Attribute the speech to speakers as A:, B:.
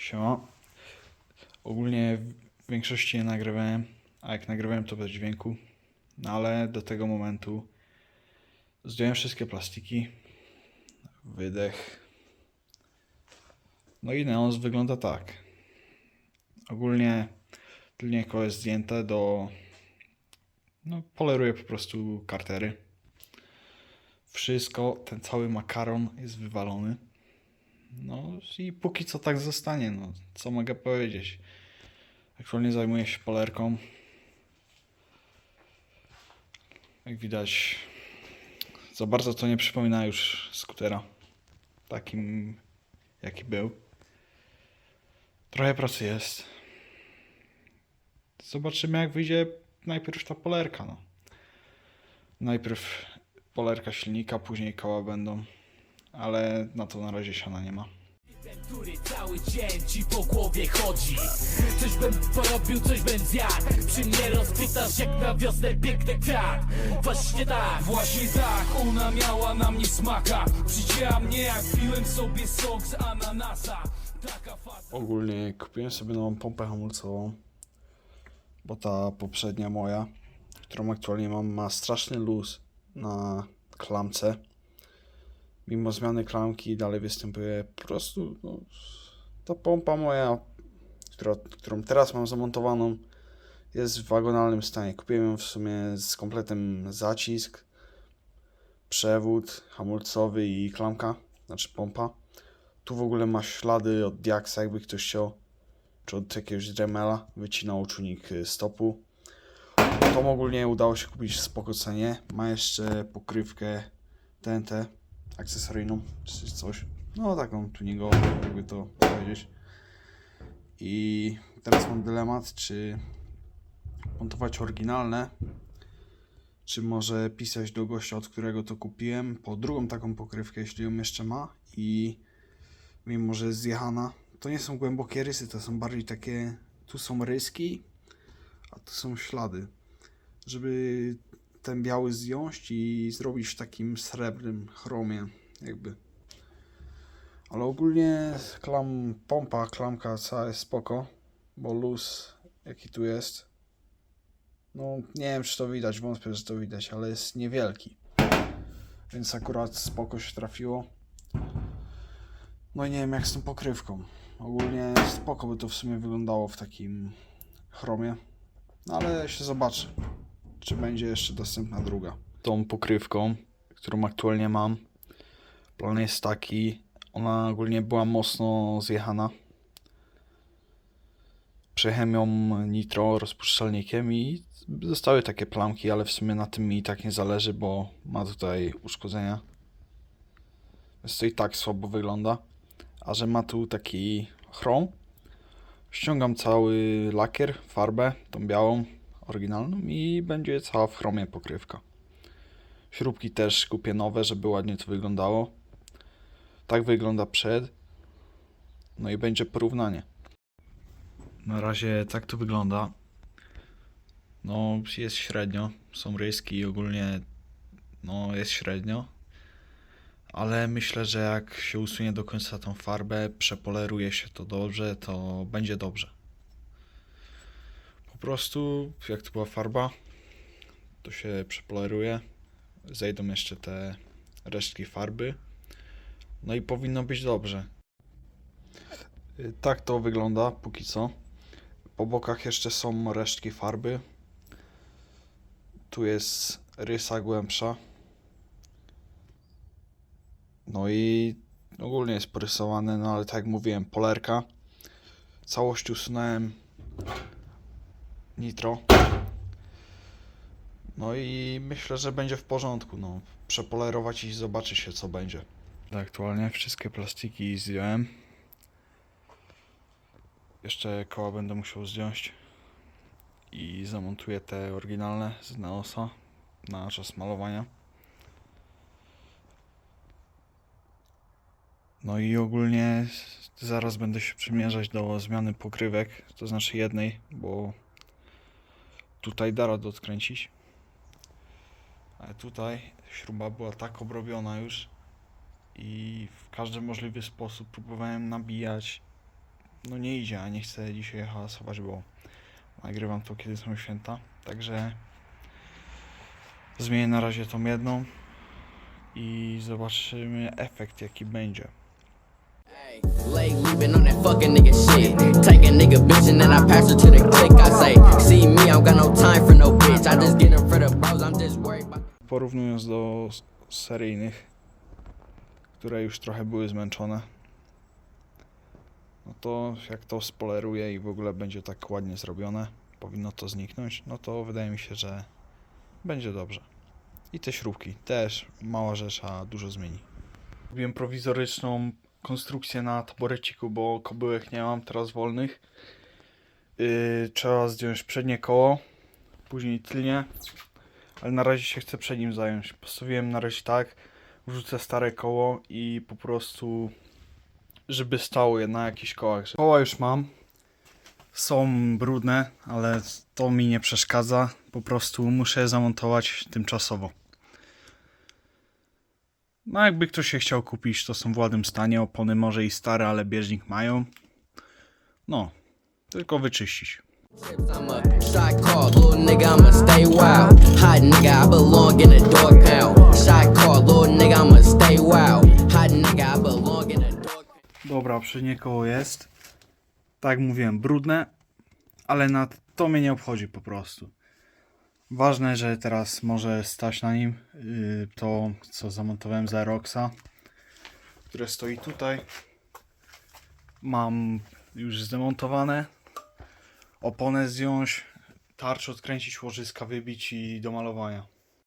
A: Siema. Ogólnie w większości nie nagrywałem, a jak nagrywałem to bez dźwięku. No ale do tego momentu zdjąłem wszystkie plastiki. Wydech. No i neons wygląda tak. Ogólnie tylnie jest zdjęte do... No poleruję po prostu kartery. Wszystko, ten cały makaron jest wywalony. No i póki co tak zostanie, no co mogę powiedzieć. Aktualnie zajmuję się polerką. Jak widać, za bardzo to nie przypomina już skutera. Takim, jaki był. Trochę pracy jest. Zobaczymy, jak wyjdzie najpierw ta polerka. No. Najpierw polerka silnika, później koła będą. Ale na to na razie siana nie ma.
B: który cały dzień ci po głowie chodzi. Coś bym porobił, coś bym zjadł. Przy mnie rozkwitasz jak na wiosnę piękny kwiat. Właśnie tak.
C: Właśnie tak, ona miała na mnie smaka. Przycięła mnie jak piłem sobie sok z ananasa. Taka fata
A: Ogólnie kupiłem sobie nową pompę hamulcową, bo ta poprzednia moja, którą aktualnie mam, ma straszny luz na klamce. Mimo zmiany klamki dalej występuje po prostu no, ta pompa moja, która, którą teraz mam zamontowaną, jest w wagonalnym stanie. Kupiłem ją w sumie z kompletem zacisk, przewód hamulcowy i klamka, znaczy pompa. Tu w ogóle ma ślady od Diaxa, jakby ktoś chciał, czy od jakiegoś Dremela, wycinał czujnik stopu. To ogólnie udało się kupić w spoko cenie. Ma jeszcze pokrywkę TNT akcesoryjną, czy coś. No taką tuningową, jakby to powiedzieć. I teraz mam dylemat, czy montować oryginalne, czy może pisać do gościa, od którego to kupiłem, po drugą taką pokrywkę, jeśli ją jeszcze ma i mimo że jest zjechana. To nie są głębokie rysy, to są bardziej takie. Tu są ryski, a tu są ślady. Żeby ten biały zdjąć i zrobić w takim srebrnym chromie, jakby. Ale ogólnie klam, pompa, klamka cała jest spoko, bo luz jaki tu jest. No nie wiem czy to widać, wątpię, że to widać, ale jest niewielki. Więc akurat spoko się trafiło. No i nie wiem jak z tą pokrywką. Ogólnie spoko by to w sumie wyglądało w takim chromie. No ale się zobaczy, czy będzie jeszcze dostępna druga. Tą pokrywką, którą aktualnie mam, plan jest taki, ona ogólnie była mocno zjechana. Przejechałem ją nitro rozpuszczalnikiem i zostały takie plamki, ale w sumie na tym mi i tak nie zależy, bo ma tutaj uszkodzenia. Więc to i tak słabo wygląda. A że ma tu taki chrom, ściągam cały lakier, farbę, tą białą, oryginalną i będzie cała w chromie pokrywka. Śrubki też kupię nowe, żeby ładnie to wyglądało. Tak wygląda przed. No i będzie porównanie. Na razie tak to wygląda. No, jest średnio. Są ryski i ogólnie no, jest średnio ale myślę, że jak się usunie do końca tą farbę, przepoleruje się to dobrze, to będzie dobrze. Prostu, jak to była farba, to się przepoleruje, zejdą jeszcze te resztki farby, no i powinno być dobrze. Y, Tak to wygląda póki co. Po bokach jeszcze są resztki farby. Tu jest rysa głębsza. No i ogólnie jest porysowany, no ale tak jak mówiłem, polerka. Całość usunąłem nitro. No i myślę, że będzie w porządku. No, przepolerować i zobaczy się co będzie. Aktualnie wszystkie plastiki zdjąłem. Jeszcze koła będę musiał zdjąć. I zamontuję te oryginalne z Neosa na czas malowania. No i ogólnie zaraz będę się przymierzać do zmiany pokrywek, to znaczy jednej, bo tutaj da radę odkręcić. Ale tutaj śruba była tak obrobiona już i w każdy możliwy sposób próbowałem nabijać, no nie idzie, a nie chcę dzisiaj hałasować, bo nagrywam to kiedy są święta, także zmienię na razie tą jedną i zobaczymy efekt jaki będzie.
D: On that fucking nigga shit. Take a nigga bitch and then I pass her to the click. I say, see me, I don't got no time for no bitch. I just get in for the bros, I'm just worried about.
A: Porównując do seryjnych, które już trochę były zmęczone, no to jak to spoleruję i w ogóle będzie tak ładnie zrobione, powinno to zniknąć, no to wydaje mi się, że będzie dobrze. I te śrubki też mała rzecz, a dużo zmieni. Robiłem prowizoryczną konstrukcję na taboreciku, bo kobyłek nie mam teraz wolnych. Yy, trzeba zdjąć przednie koło, później tylnie, ale na razie się chcę przed nim zająć. Postawiłem na razie tak, wrzucę stare koło i po prostu, żeby stało je na jakichś kołach. Koła już mam, są brudne, ale to mi nie przeszkadza. Po prostu muszę je zamontować tymczasowo. No jakby ktoś się chciał kupić, to są w ładnym stanie. Opony może i stare, ale bieżnik mają. No, tylko wyczyścić. Dobra, przednie koło jest. Tak jak mówiłem, brudne, ale na to mnie nie obchodzi po prostu. Ważne, że teraz może stać na nim yy, to, co zamontowałem z Aeroxa, które stoi tutaj. Mam już zdemontowane. Oponę zdjąć, tarczę odkręcić, łożyska wybić i do malowania.